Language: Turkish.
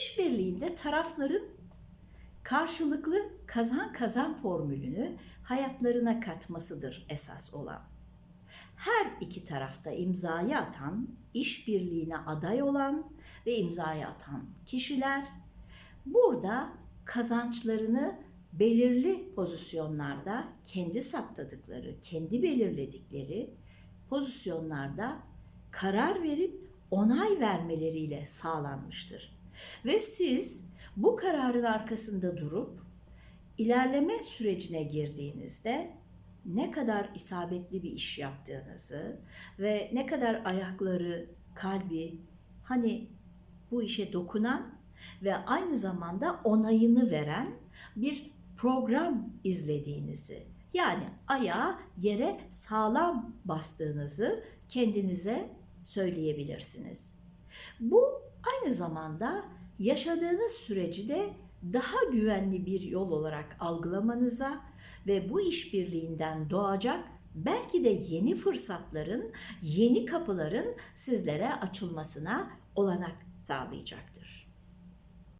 İşbirliğinde tarafların karşılıklı kazan kazan formülünü hayatlarına katmasıdır esas olan. Her iki tarafta imzayı atan, işbirliğine aday olan ve imzayı atan kişiler burada kazançlarını belirli pozisyonlarda kendi saptadıkları, kendi belirledikleri pozisyonlarda karar verip onay vermeleriyle sağlanmıştır. Ve siz bu kararın arkasında durup ilerleme sürecine girdiğinizde ne kadar isabetli bir iş yaptığınızı ve ne kadar ayakları, kalbi hani bu işe dokunan ve aynı zamanda onayını veren bir program izlediğinizi yani ayağı yere sağlam bastığınızı kendinize söyleyebilirsiniz. Bu aynı zamanda yaşadığınız süreci de daha güvenli bir yol olarak algılamanıza ve bu işbirliğinden doğacak belki de yeni fırsatların, yeni kapıların sizlere açılmasına olanak sağlayacaktır.